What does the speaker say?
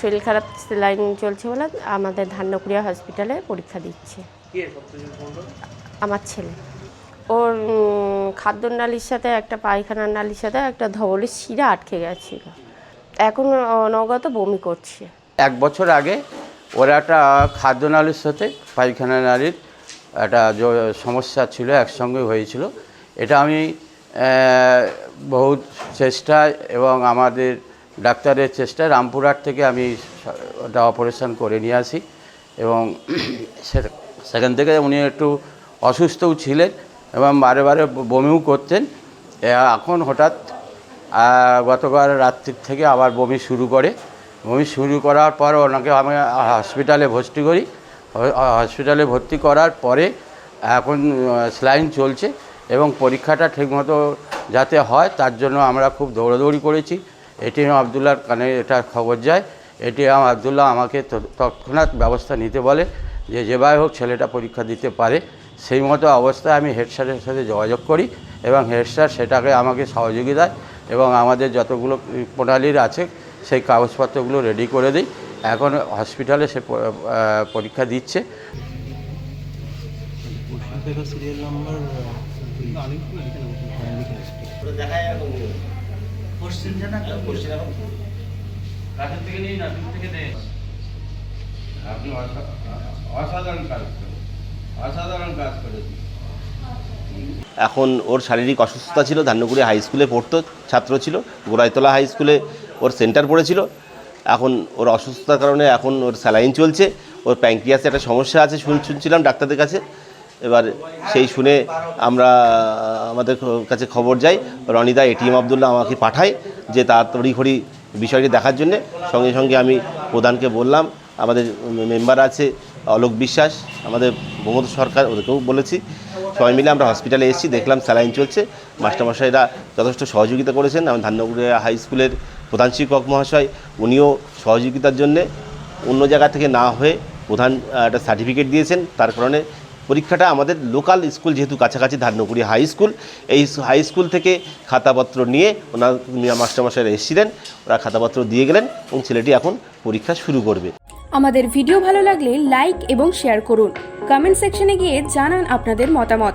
শরীর খারাপ লাইন চলছে বলে আমাদের ধান্যকুড়িয়া হসপিটালে পরীক্ষা দিচ্ছে? আমার ছেলে। ওর খাদ্য নালির সাথে একটা পায়খানার নালির সাথে একটা ধবলের শিরা আটকে গেছিল। এখন অনগত বমি করছে। এক বছর আগে ওরা একটা খাদ্যনালীর সাথে পায়খানা নালীর একটা সমস্যা ছিল, একসঙ্গে হয়েছিল। এটা আমি বহুত চেষ্টা এবং আমাদের ডাক্তারের চেষ্টায় রামপুরহাট থেকে আমি ওটা অপারেশন করে নিয়ে আসি এবং সেখান থেকে উনি একটু অসুস্থও ছিলেন এবং বারে বারে বমিও করতেন। এখন হঠাৎ গতকাল রাত্রির থেকে আবার বমি শুরু করে। বমি শুরু করার পর ওনাকে আমি হসপিটালে ভর্তি করি। হসপিটালে ভর্তি করার পরে এখন স্লাইন চলছে এবং পরীক্ষাটা ঠিকমতো যাতে হয়, তার জন্য আমরা খুব দৌড়াদৌড়ি করেছি। এটিএম আবদুল্লার কানে এটা খবর যায়। এটিএম আবদুল্লাহ আমাকে তৎক্ষণাৎ ব্যবস্থা নিতে বলে যে যেভাবে হোক ছেলেটা পরীক্ষা দিতে পারে। সেই মতো অবস্থায় আমি হেড স্যারের সাথে যোগাযোগ করি এবং হেড স্যার সেটাকে আমাকে সহযোগিতায় এবং আমাদের যতগুলো প্রণালীর আছে, সেই কাগজপত্রগুলো রেডি করে দিই। এখন হসপিটালে সে পরীক্ষা দিচ্ছে। এখন ওর শারীরিক অসুস্থতা ছিল ধান্যকুড়ি হাই স্কুলে পড়তো, ছাত্র ছিল, গোড়াইতলা হাই স্কুলে ওর সেন্টার পড়েছিল। এখন ওর অসুস্থতার কারণে এখন ওর স্যালাইন চলছে, ওর প্যাঙ্ক্রিয়াসে একটা সমস্যা আছে শুন, শুনছিলাম ডাক্তারদের কাছে। এবার সেই শুনে আমরা, আমাদের কাছে খবর যাই, রনিদা এটিএম আবদুল্লাহ আমাকে পাঠায় যে তাড়াতাড়ি ঘড়ি বিষয়টি দেখার জন্যে। সঙ্গে সঙ্গে আমি প্রধানকে বললাম, আমাদের মেম্বার আছে অলোক বিশ্বাস, আমাদের প্রমোদ সরকার, ওদেরকেও বলেছি। সবাই মিলে আমরা হসপিটালে এসেছি, দেখলাম স্যালাইন চলছে। মাস্টারমশাইরা যথেষ্ট সহযোগিতা করেছেন। আমার ধান্যগুড়িয়া হাই স্কুলের প্রধান শিক্ষক মহাশয়, উনিও সহযোগিতার জন্যে অন্য জায়গা থেকে না হয়ে প্রধান একটা সার্টিফিকেট দিয়েছেন। তার কারণে পরীক্ষাটা আমাদের লোকাল স্কুল যেহেতু কাছাকাছি ধান্যকুড়ি হাই স্কুল এই হাই স্কুল থেকে খাতাপত্র নিয়ে ওনার মাস্টারমশাইরা এসেছিলেন, ওরা খাতাপত্র দিয়ে গেলেন এবং ছেলেটি এখন পরীক্ষা শুরু করবে। আমাদের ভিডিও ভালো লাগলে লাইক এবং শেয়ার করুন। কমেন্ট সেকশনে গিয়ে জানান আপনাদের মতামত।